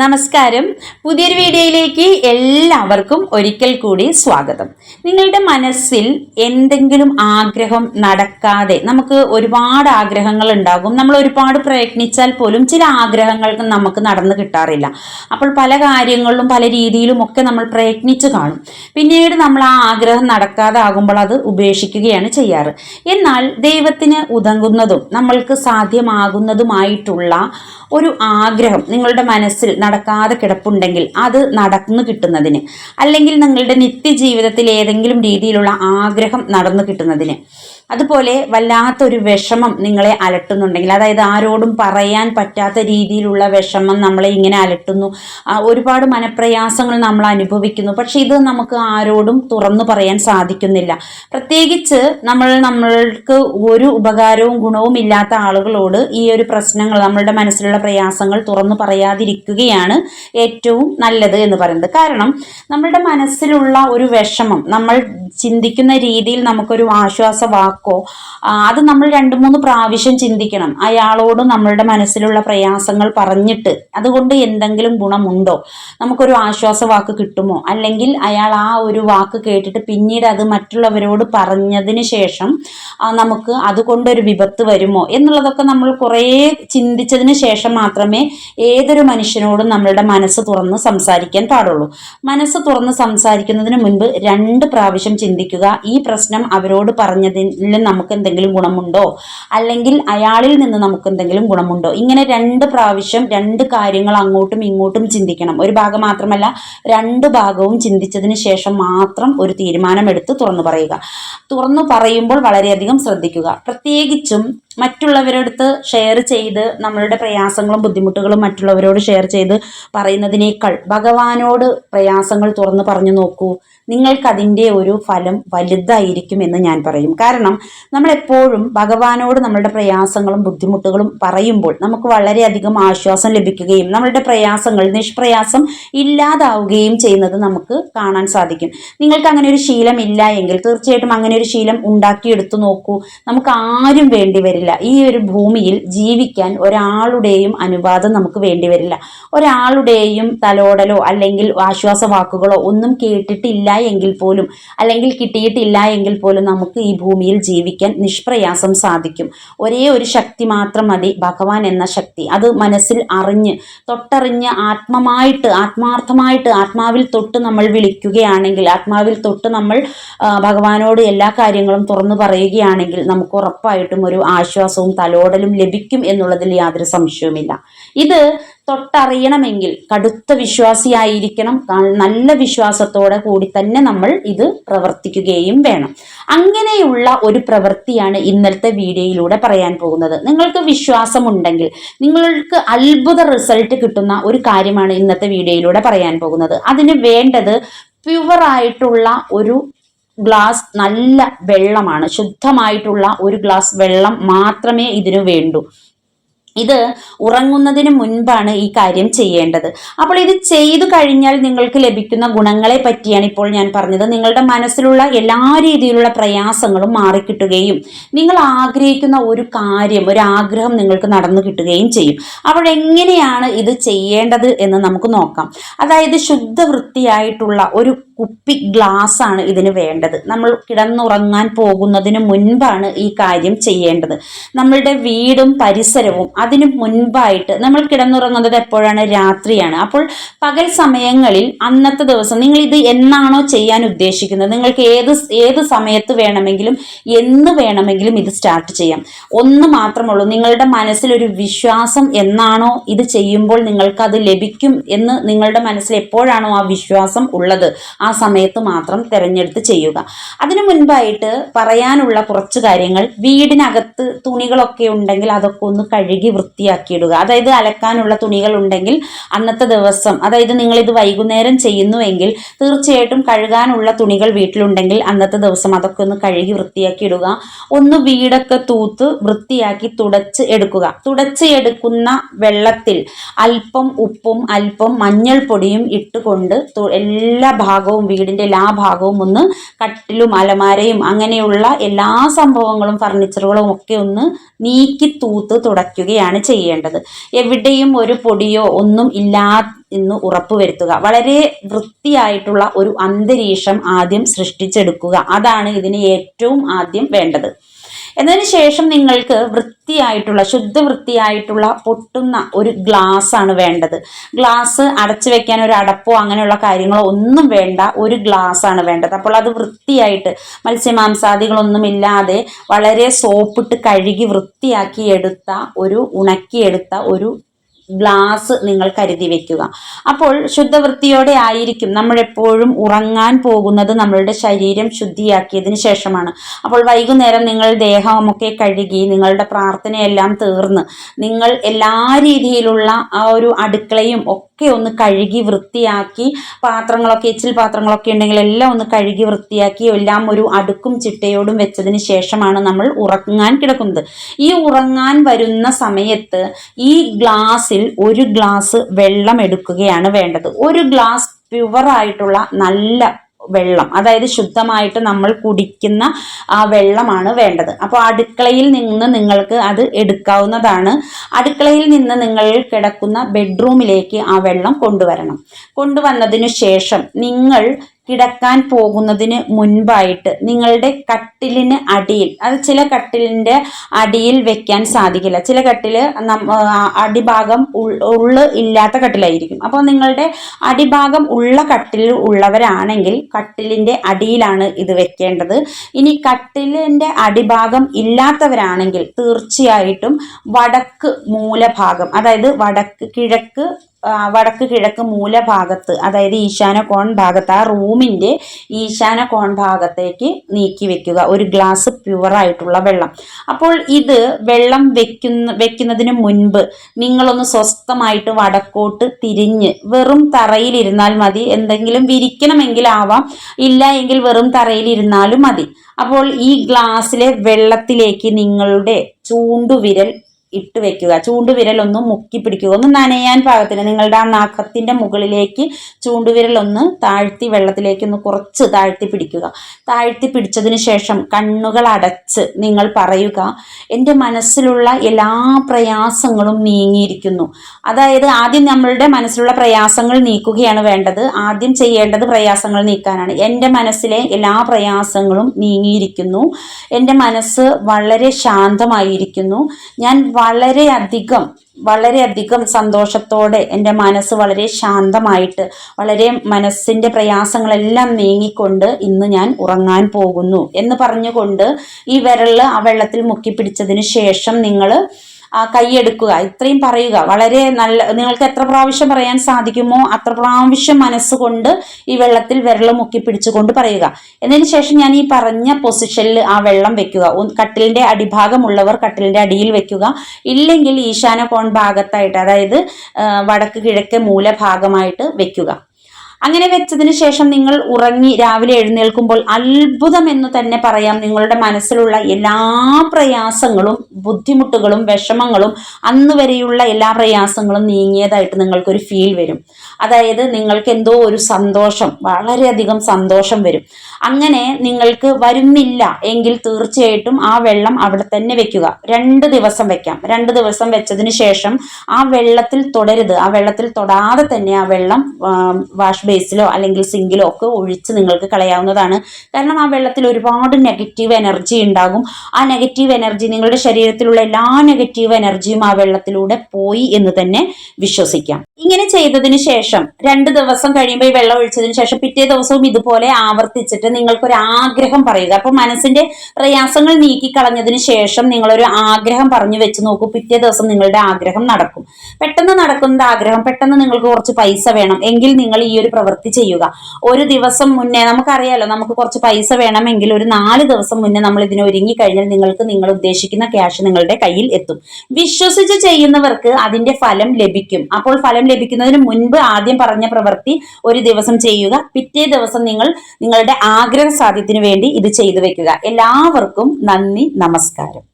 നമസ്കാരം. പുതിയൊരു വീഡിയോയിലേക്ക് എല്ലാവർക്കും ഒരിക്കൽ കൂടി സ്വാഗതം. നിങ്ങളുടെ മനസ്സിൽ എന്തെങ്കിലും ആഗ്രഹം നടക്കാതെ നമുക്ക് ഒരുപാട് ആഗ്രഹങ്ങൾ ഉണ്ടാകും. നമ്മൾ ഒരുപാട് പ്രയത്നിച്ചാൽ പോലും ചില ആഗ്രഹങ്ങൾക്ക് നമുക്ക് നടന്നു കിട്ടാറില്ല. അപ്പോൾ പല കാര്യങ്ങളിലും പല രീതിയിലും ഒക്കെ നമ്മൾ പ്രയത്നിച്ചു കാണും. പിന്നീട് നമ്മൾ ആ ആഗ്രഹം നടക്കാതെ ആകുമ്പോൾ അത് ഉപേക്ഷിക്കുകയാണ് ചെയ്യാറ്. എന്നാൽ ദൈവത്തിന് ഉതങ്ങുന്നതും നമ്മൾക്ക് സാധ്യമാകുന്നതുമായിട്ടുള്ള ഒരു ആഗ്രഹം നിങ്ങളുടെ മനസ്സിൽ നടക്കാതെ കിടപ്പുണ്ടെങ്കിൽ അത് നടന്നു കിട്ടുന്നതിന്. അല്ലെങ്കിൽ നിങ്ങളുടെ നിത്യജീവിതത്തിൽ ഏതെങ്കിലും രീതിയിലുള്ള ആഗ്രഹം നടന്നു കിട്ടുന്നതിന്. അതുപോലെ വല്ലാത്തൊരു വിഷമം നിങ്ങളെ അലട്ടുന്നുണ്ടെങ്കിൽ അതായത് ആരോടും പറയാൻ പറ്റാത്ത രീതിയിലുള്ള വിഷമം നമ്മളെ ഇങ്ങനെ അലട്ടുന്നു. ഒരുപാട് മനപ്രയാസങ്ങൾ നമ്മൾ അനുഭവിക്കുന്നു. പക്ഷെ ഇത് നമുക്ക് ആരോടും തുറന്നു പറയാൻ സാധിക്കുന്നില്ല. പ്രത്യേകിച്ച് നമ്മൾ നമ്മൾക്ക് ഒരു ഉപകാരവും ഗുണവും ഇല്ലാത്ത ആളുകളോട് ഈ ഒരു പ്രശ്നങ്ങൾ നമ്മളുടെ മനസ്സിലുള്ള പ്രയാസങ്ങൾ തുറന്നു പറയാതിരിക്കുകയാണ് ഏറ്റവും നല്ലത് എന്ന് പറയുന്നത്. കാരണം നമ്മളുടെ മനസ്സിലുള്ള ഒരു വിഷമം നമ്മൾ ചിന്തിക്കുന്ന രീതിയിൽ നമുക്കൊരു ആശ്വാസ വാക്കോ ആ, അത് നമ്മൾ രണ്ട് മൂന്ന് പ്രാവശ്യം ചിന്തിക്കണം. അയാളോട് നമ്മളുടെ മനസ്സിലുള്ള പ്രയാസങ്ങൾ പറഞ്ഞിട്ട് അതുകൊണ്ട് എന്തെങ്കിലും ഗുണമുണ്ടോ? നമുക്കൊരു ആശ്വാസ വാക്ക് കിട്ടുമോ? അല്ലെങ്കിൽ അയാൾ ആ ഒരു വാക്ക് കേട്ടിട്ട് പിന്നീട് അത് മറ്റുള്ളവരോട് പറഞ്ഞതിന് ശേഷം നമുക്ക് അതുകൊണ്ടൊരു വിപത്ത് വരുമോ? എന്നുള്ളതൊക്കെ നമ്മൾ കുറേ ചിന്തിച്ചതിന് ശേഷം മാത്രമേ ഏതൊരു മനുഷ്യനോടും നമ്മളുടെ മനസ്സ് തുറന്ന് സംസാരിക്കാൻ പാടുള്ളൂ. മനസ്സ് തുറന്ന് സംസാരിക്കുന്നതിന് മുൻപ് രണ്ട് പ്രാവശ്യം ചിന്തിക്കുക. ഈ പ്രശ്നം അവരോട് പറഞ്ഞതിൽ നമുക്ക് എന്തെങ്കിലും ഗുണമുണ്ടോ? അല്ലെങ്കിൽ അയാളിൽ നിന്ന് നമുക്ക് എന്തെങ്കിലും ഗുണമുണ്ടോ? ഇങ്ങനെ രണ്ട് പ്രാവശ്യം രണ്ട് കാര്യങ്ങൾ അങ്ങോട്ടും ഇങ്ങോട്ടും ചിന്തിക്കണം. ഒരു ഭാഗം മാത്രമല്ല രണ്ട് ഭാഗവും ചിന്തിച്ചതിന് ശേഷം മാത്രം ഒരു തീരുമാനമെടുത്ത് തുറന്നു പറയുക. തുറന്നു പറയുമ്പോൾ വളരെയധികം ശ്രദ്ധിക്കുക. പ്രത്യേകിച്ചും മറ്റുള്ളവരടുത്ത് ഷെയർ ചെയ്ത് നമ്മളുടെ പ്രയാസങ്ങളും ബുദ്ധിമുട്ടുകളും മറ്റുള്ളവരോട് ഷെയർ ചെയ്ത് പറയുന്നതിനേക്കാൾ ഭഗവാനോട് പ്രയാസങ്ങൾ തുറന്ന് പറഞ്ഞു നോക്കൂ. നിങ്ങൾക്കതിന്റെ ഒരു ഫലം വലുതായിരിക്കും എന്ന് ഞാൻ പറയും. കാരണം നമ്മൾ എപ്പോഴും ഭഗവാനോട് നമ്മളുടെ പ്രയാസങ്ങളും ബുദ്ധിമുട്ടുകളും പറയുമ്പോൾ നമുക്ക് വളരെയധികം ആശ്വാസം ലഭിക്കുകയും നമ്മളുടെ പ്രയാസങ്ങൾ നിഷ്പ്രയാസം ഇല്ലാതാവുകയും ചെയ്യുന്നത് നമുക്ക് കാണാൻ സാധിക്കും. നിങ്ങൾക്ക് അങ്ങനെ ഒരു ശീലം ഇല്ല എങ്കിൽ തീർച്ചയായിട്ടും അങ്ങനെ ഒരു ശീലം ഉണ്ടാക്കിയെടുത്തു നോക്കൂ. നമുക്ക് ആരും വേണ്ടി വരില്ല. ഈ ഒരു ഭൂമിയിൽ ജീവിക്കാൻ ഒരാളുടെയും അനുവാദം നമുക്ക് വേണ്ടി വരില്ല. ഒരാളുടെയും തലോടലോ അല്ലെങ്കിൽ ആശ്വാസ വാക്കുകളോ ഒന്നും കേട്ടിട്ടില്ല എങ്കിൽ പോലും അല്ലെങ്കിൽ കിട്ടിയിട്ടില്ല എങ്കിൽ പോലും നമുക്ക് ഈ ഭൂമിയിൽ ജീവിക്കാൻ നിഷ്പ്രയാസം സാധിക്കും. ഒരേ ഒരു ശക്തി മാത്രം മതി ഭഗവാൻ എന്ന ശക്തി. അത് മനസ്സിൽ അറിഞ്ഞ് തൊട്ടറിഞ്ഞ് ആത്മമായിട്ട് ആത്മാർത്ഥമായിട്ട് ആത്മാവിൽ തൊട്ട് നമ്മൾ വിളിക്കുകയാണെങ്കിൽ ആത്മാവിൽ തൊട്ട് നമ്മൾ ഭഗവാനോട് എല്ലാ കാര്യങ്ങളും തുറന്നു പറയുകയാണെങ്കിൽ നമുക്ക് ഉറപ്പായിട്ടും ഒരു ആശ്വാസവും തലോടലും ലഭിക്കും എന്നുള്ളതിൽ യാതൊരു സംശയവുമില്ല. ഇത് തൊട്ടറിയണമെങ്കിൽ കടുത്ത വിശ്വാസിയായിരിക്കണം. നല്ല വിശ്വാസത്തോടെ കൂടി തന്നെ നമ്മൾ ഇത് പ്രവർത്തിക്കുകയും വേണം. അങ്ങനെയുള്ള ഒരു പ്രവൃത്തിയാണ് ഇന്നലത്തെ വീഡിയോയിലൂടെ പറയാൻ പോകുന്നത്. നിങ്ങൾക്ക് വിശ്വാസമുണ്ടെങ്കിൽ നിങ്ങൾക്ക് അത്ഭുത റിസൾട്ട് കിട്ടുന്ന ഒരു കാര്യമാണ് ഇന്നത്തെ വീഡിയോയിലൂടെ പറയാൻ പോകുന്നത്. അതിന് വേണ്ടത് പ്യുവറായിട്ടുള്ള ഒരു ഗ്ലാസ് നല്ല വെള്ളമാണ്. ശുദ്ധമായിട്ടുള്ള ഒരു ഗ്ലാസ് വെള്ളം മാത്രമേ ഇതിനു വേണ്ടൂ. ഇത് ഉറങ്ങുന്നതിന് മുൻപാണ് ഈ കാര്യം ചെയ്യേണ്ടത്. അപ്പോൾ ഇത് ചെയ്തു കഴിഞ്ഞാൽ നിങ്ങൾക്ക് ലഭിക്കുന്ന ഗുണങ്ങളെ പറ്റിയാണ് ഇപ്പോൾ ഞാൻ പറഞ്ഞത്. നിങ്ങളുടെ മനസ്സിലുള്ള എല്ലാ രീതിയിലുള്ള പ്രയാസങ്ങളും മാറിക്കിട്ടുകയും നിങ്ങൾ ആഗ്രഹിക്കുന്ന ഒരു കാര്യം ഒരു ആഗ്രഹം നിങ്ങൾക്ക് നടന്നു കിട്ടുകയും ചെയ്യും. അപ്പോൾ എങ്ങനെയാണ് ഇത് ചെയ്യേണ്ടത് എന്ന് നമുക്ക് നോക്കാം. അതായത് ശുദ്ധ വൃത്തിയായിട്ടുള്ള ഒരു കുപ്പി ഗ്ലാസ് ആണ് ഇതിന് വേണ്ടത്. നമ്മൾ കിടന്നുറങ്ങാൻ പോകുന്നതിന് മുൻപാണ് ഈ കാര്യം ചെയ്യേണ്ടത്. നമ്മളുടെ വീടും പരിസരവും അതിനു മുൻപായിട്ട് നമ്മൾ കിടന്നുറങ്ങുന്നത് എപ്പോഴാണ്? രാത്രിയാണ്. അപ്പോൾ പകൽ സമയങ്ങളിൽ അന്നത്തെ ദിവസം നിങ്ങൾ ഇത് എന്നാണോ ചെയ്യാൻ ഉദ്ദേശിക്കുന്നത്? നിങ്ങൾക്ക് ഏത് ഏത് സമയത്ത് വേണമെങ്കിലും എന്ന് വേണമെങ്കിലും ഇത് സ്റ്റാർട്ട് ചെയ്യാം. ഒന്ന് മാത്രമുള്ളൂ നിങ്ങളുടെ മനസ്സിലൊരു വിശ്വാസം എന്നാണോ ഇത് ചെയ്യുമ്പോൾ നിങ്ങൾക്ക് അത് ലഭിക്കും എന്ന് നിങ്ങളുടെ മനസ്സിൽ എപ്പോഴാണോ ആ വിശ്വാസം ഉള്ളത്? ആ സമയത്ത് മാത്രം തിരഞ്ഞെടുത്ത് ചെയ്യുക. അതിനു മുൻപായിട്ട് പറയാനുള്ള കുറച്ച് കാര്യങ്ങൾ. വീടിനകത്ത് തുണികളൊക്കെ ഉണ്ടെങ്കിൽ അതൊക്കെ ഒന്ന് കഴുകി വൃത്തിയാക്കിയിടുക. അതായത് അലക്കാനുള്ള തുണികൾ ഉണ്ടെങ്കിൽ അന്നത്തെ ദിവസം അതായത് നിങ്ങൾ ഇത് വൈകുന്നേരം ചെയ്യുന്നുവെങ്കിൽ തീർച്ചയായിട്ടും കഴുകാനുള്ള തുണികൾ വീട്ടിലുണ്ടെങ്കിൽ അന്നത്തെ ദിവസം അതൊക്കെ ഒന്ന് കഴുകി വൃത്തിയാക്കി ഇടുക ഒന്ന് വീടൊക്കെ തൂത്ത് വൃത്തിയാക്കി തുടച്ച് എടുക്കുക. തുടച്ച് എടുക്കുന്ന വെള്ളത്തിൽ അല്പം ഉപ്പും അല്പം മഞ്ഞൾപ്പൊടിയും ഇട്ടുകൊണ്ട് എല്ലാ ഭാഗവും വീടിന്റെ എല്ലാ ഭാഗവും ഒന്ന് കട്ടിലും അലമാരയും അങ്ങനെയുള്ള എല്ലാ സംഭവങ്ങളും ഫർണിച്ചറുകളും ഒക്കെ ഒന്ന് നീക്കി തൂത്ത് തുടയ്ക്കുകയാണ് ചെയ്യേണ്ടത്. എവിടെയും ഒരു പൊടിയോ ഒന്നും ഇല്ലാ എന്ന് ഉറപ്പുവരുത്തുക വളരെ വൃത്തിയായിട്ടുള്ള ഒരു അന്തരീക്ഷം ആദ്യം സൃഷ്ടിച്ചെടുക്കുക. അതാണ് ഇതിന് ഏറ്റവും ആദ്യം വേണ്ടത്. എന്നതിന് ശേഷം നിങ്ങൾക്ക് വൃത്തിയായിട്ടുള്ള ശുദ്ധ വൃത്തിയായിട്ടുള്ള പൊട്ടുന്ന ഒരു ഗ്ലാസ് ആണ് വേണ്ടത്. ഗ്ലാസ് അടച്ചു വെക്കാൻ ഒരു അടപ്പോ അങ്ങനെയുള്ള കാര്യങ്ങളോ ഒന്നും വേണ്ട ഒരു ഗ്ലാസ് ആണ് വേണ്ടത്. അപ്പോൾ അത് വൃത്തിയായിട്ട് മത്സ്യമാംസാദികളൊന്നും ഇല്ലാതെ വളരെ സോപ്പിട്ട് കഴുകി വൃത്തിയാക്കി എടുത്ത ഒരു ഉണക്കിയെടുത്ത ഒരു ഗ്ലാസ് നിങ്ങൾ കരുതി വെക്കുക. അപ്പോൾ ശുദ്ധവൃത്തിയോടെ ആയിരിക്കും നമ്മൾ എപ്പോഴും ഉറങ്ങാൻ പോകുന്നത് നമ്മളുടെ ശരീരം ശുദ്ധിയാക്കിയതിന് ശേഷമാണ്. അപ്പോൾ വൈകുന്നേരം നിങ്ങൾ ദേഹമൊക്കെ കഴുകി നിങ്ങളുടെ പ്രാർത്ഥനയെല്ലാം തീർന്ന് നിങ്ങൾ എല്ലാ രീതിയിലുള്ള ആ ഒരു അടുക്കളയും ഒക്കെ ഒന്ന് കഴുകി വൃത്തിയാക്കി പാത്രങ്ങളൊക്കെ എച്ചിൽ പാത്രങ്ങളൊക്കെ ഉണ്ടെങ്കിൽ എല്ലാം ഒന്ന് കഴുകി വൃത്തിയാക്കി എല്ലാം ഒരു അടുക്കും ചിട്ടയോടും വെച്ചതിന് ശേഷമാണ് നമ്മൾ ഉറങ്ങാൻ കിടക്കുന്നത്. ഈ ഉറങ്ങാൻ വരുന്ന സമയത്ത് ഈ ഗ്ലാസ്സിൽ ഒരു ഗ്ലാസ് വെള്ളം എടുക്കുകയാണ് വേണ്ടത്. ഒരു ഗ്ലാസ് പ്യുവറായിട്ടുള്ള നല്ല വെള്ളം. അതായത് ശുദ്ധമായിട്ട് നമ്മൾ കുടിക്കുന്ന ആ വെള്ളമാണ് വേണ്ടത്. അപ്പോൾ അടുക്കളയിൽ നിന്ന് നിങ്ങൾക്ക് അത് എടുക്കാവുന്നതാണ്. അടുക്കളയിൽ നിന്ന് നിങ്ങൾ കിടക്കുന്ന ബെഡ്റൂമിലേക്ക് ആ വെള്ളം കൊണ്ടുവരണം. കൊണ്ടുവന്നതിനു ശേഷം നിങ്ങൾ കിടക്കാൻ പോകുന്നതിന് മുൻപായിട്ട് നിങ്ങളുടെ കട്ടിലിന് അടിയിൽ അത് ചില കട്ടിലിന്റെ അടിയിൽ വെക്കാൻ സാധിക്കില്ല. ചില കട്ടിൽ അടിഭാഗം ഉള്ള് ഇല്ലാത്ത കട്ടിലായിരിക്കും. അപ്പോൾ നിങ്ങളുടെ അടിഭാഗം ഉള്ള കട്ടിൽ ഉള്ളവരാണെങ്കിൽ കട്ടിലിന്റെ അടിയിലാണ് ഇത് വെക്കേണ്ടത്. ഇനി കട്ടിലിന്റെ അടിഭാഗം ഇല്ലാത്തവരാണെങ്കിൽ തീർച്ചയായിട്ടും വടക്ക് മൂലഭാഗം അതായത് വടക്ക് കിഴക്ക് വടക്ക് കിഴക്ക് മൂലഭാഗത്ത് അതായത് ഈശാന കോൺ ഭാഗത്ത് ആ റൂമിന്റെ ഈശാന കോൺ ഭാഗത്തേക്ക് നീക്കി വെക്കുക. ഒരു ഗ്ലാസ് പ്യുവറായിട്ടുള്ള വെള്ളം. അപ്പോൾ ഇത് വെള്ളം വെക്കുന്ന വെക്കുന്നതിന് മുൻപ് നിങ്ങളൊന്ന് സ്വസ്ഥമായിട്ട് വടക്കോട്ട് തിരിഞ്ഞ് വെറും തറയിലിരുന്നാൽ മതി. എന്തെങ്കിലും വിരിക്കണമെങ്കിലാവാം ഇല്ല എങ്കിൽ വെറും തറയിലിരുന്നാലും മതി. അപ്പോൾ ഈ ഗ്ലാസ്സിലെ വെള്ളത്തിലേക്ക് നിങ്ങളുടെ ചൂണ്ടുവിരൽ ഇട്ട് വെക്കുക. ചൂണ്ടുവിരൽ ഒന്ന് മുക്കി പിടിക്കുക ഒന്ന് നനയാൻ പാകത്തിന് നിങ്ങളുടെ ആ നാഖത്തിന്റെ മുകളിലേക്ക് ചൂണ്ടുവിരലൊന്ന് താഴ്ത്തി വെള്ളത്തിലേക്ക് ഒന്ന് കുറച്ച് താഴ്ത്തി പിടിക്കുക. താഴ്ത്തി പിടിച്ചതിന് ശേഷം കണ്ണുകൾ അടച്ച് നിങ്ങൾ പറയുക എന്റെ മനസ്സിലുള്ള എല്ലാ പ്രയാസങ്ങളും നീങ്ങിയിരിക്കുന്നു. അതായത് ആദ്യം നമ്മളുടെ മനസ്സിലുള്ള പ്രയാസങ്ങൾ നീക്കുകയാണ് വേണ്ടത്. ആദ്യം ചെയ്യേണ്ടത് പ്രയാസങ്ങൾ നീക്കാനാണ്. എന്റെ മനസ്സിലെ എല്ലാ പ്രയാസങ്ങളും നീങ്ങിയിരിക്കുന്നു. എന്റെ മനസ്സ് വളരെ ശാന്തമായിരിക്കുന്നു. ഞാൻ വളരെയധികം വളരെയധികം സന്തോഷത്തോടെ എന്റെ മനസ്സ് വളരെ ശാന്തമായിട്ട് വളരെ മനസ്സിന്റെ പ്രയാസങ്ങളെല്ലാം നീങ്ങിക്കൊണ്ട് ഇന്ന് ഞാൻ ഉറങ്ങാൻ പോകുന്നു. എന്ന് പറഞ്ഞുകൊണ്ട് ഈ വിരൽ ആ വെള്ളത്തിൽ മുക്കി പിടിച്ചതിന് ശേഷം നിങ്ങൾ കൈയെടുക്കുക. ഇത്രയും പറയുക. വളരെ നല്ല നിങ്ങൾക്ക് എത്ര പ്രാവശ്യം പറയാൻ സാധിക്കുമോ അത്ര പ്രാവശ്യം മനസ്സുകൊണ്ട് ഈ വെള്ളത്തിൽ വിരൽ മുക്കി പിടിച്ചുകൊണ്ട് പറയുക. എന്നതിന് ശേഷം ഞാൻ ഈ പറഞ്ഞ പൊസിഷനിൽ ആ വെള്ളം വെക്കുക. കട്ടിലിന്റെ അടിഭാഗമുള്ളവർ കട്ടിലിന്റെ അടിയിൽ വെക്കുക. ഇല്ലെങ്കിൽ ഈശാന കോൺ ഭാഗത്തായിട്ട് അതായത് വടക്ക് കിഴക്ക് മൂലഭാഗമായിട്ട് വെക്കുക. അങ്ങനെ വെച്ചതിന് ശേഷം നിങ്ങൾ ഉറങ്ങി രാവിലെ എഴുന്നേൽക്കുമ്പോൾ അത്ഭുതം എന്ന് തന്നെ പറയാം. നിങ്ങളുടെ മനസ്സിലുള്ള എല്ലാ പ്രയാസങ്ങളും ബുദ്ധിമുട്ടുകളും വിഷമങ്ങളും അന്ന് വരെയുള്ള എല്ലാ പ്രയാസങ്ങളും നീങ്ങിയതായിട്ട് നിങ്ങൾക്കൊരു ഫീൽ വരും. അതായത് നിങ്ങൾക്ക് എന്തോ ഒരു സന്തോഷം വളരെയധികം സന്തോഷം വരും. അങ്ങനെ നിങ്ങൾക്ക് വരുന്നില്ല എങ്കിൽ തീർച്ചയായിട്ടും ആ വെള്ളം അവിടെ തന്നെ വെക്കുക. രണ്ട് ദിവസം വെക്കാം. രണ്ട് ദിവസം വെച്ചതിന് ശേഷം ആ വെള്ളത്തിൽ തുടരുത്. ആ വെള്ളത്തിൽ തൊടാതെ തന്നെ ആ വെള്ളം വാഷ് ബേസിലോ അല്ലെങ്കിൽ സിങ്കിലോ ഒക്കെ ഒഴിച്ച് നിങ്ങൾക്ക് കളയാവുന്നതാണ്. കാരണം ആ വെള്ളത്തിൽ ഒരുപാട് നെഗറ്റീവ് എനർജി ഉണ്ടാകും. ആ നെഗറ്റീവ് എനർജി നിങ്ങളുടെ ശരീരത്തിലുള്ള എല്ലാ നെഗറ്റീവ് എനർജിയും ആ വെള്ളത്തിലൂടെ പോയി എന്ന് തന്നെ വിശ്വസിക്കാം. ഇങ്ങനെ ചെയ്തതിന് ശേഷം രണ്ട് ദിവസം കഴിയുമ്പോൾ ഈ വെള്ളം ഒഴിച്ചതിന് ശേഷം പിറ്റേ ദിവസവും ഇതുപോലെ ആവർത്തിച്ചിട്ട് നിങ്ങൾക്കൊരു ആഗ്രഹം പറയുക. അപ്പൊ മനസ്സിന്റെ പ്രയാസങ്ങൾ നീക്കിക്കളഞ്ഞതിന് ശേഷം നിങ്ങളൊരു ആഗ്രഹം പറഞ്ഞു വെച്ച് നോക്കൂ. പിറ്റേ ദിവസം നിങ്ങളുടെ ആഗ്രഹം നടക്കും. പെട്ടെന്ന് നടക്കുന്ന ആഗ്രഹം പെട്ടെന്ന് നിങ്ങൾക്ക് കുറച്ച് പൈസ വേണം. എങ്കിൽ നിങ്ങൾ ഈ ഒരു പ്രവൃത്തി ചെയ്യുക. ഒരു ദിവസം മുന്നേ നമുക്കറിയാലോ നമുക്ക് കുറച്ച് പൈസ വേണമെങ്കിൽ ഒരു നാല് ദിവസം മുന്നേ നമ്മൾ ഇതിനെ ഒരുങ്ങി കഴിഞ്ഞാൽ നിങ്ങൾക്ക് നിങ്ങൾ ഉദ്ദേശിക്കുന്ന ക്യാഷ് നിങ്ങളുടെ കയ്യിൽ എത്തും. വിശ്വസിച്ച് ചെയ്യുന്നവർക്ക് അതിന്റെ ഫലം ലഭിക്കും. അപ്പോൾ ഫലം ലഭിക്കുന്നതിന് മുൻപ് ആദ്യം പറഞ്ഞ പ്രവൃത്തി ഒരു ദിവസം ചെയ്യുക. പിറ്റേ ദിവസം നിങ്ങൾ നിങ്ങളുടെ ആഗ്രഹ സാധ്യത്തിനു വേണ്ടി ഇത് ചെയ്തു വെക്കുക. എല്ലാവർക്കും നന്ദി നമസ്കാരം.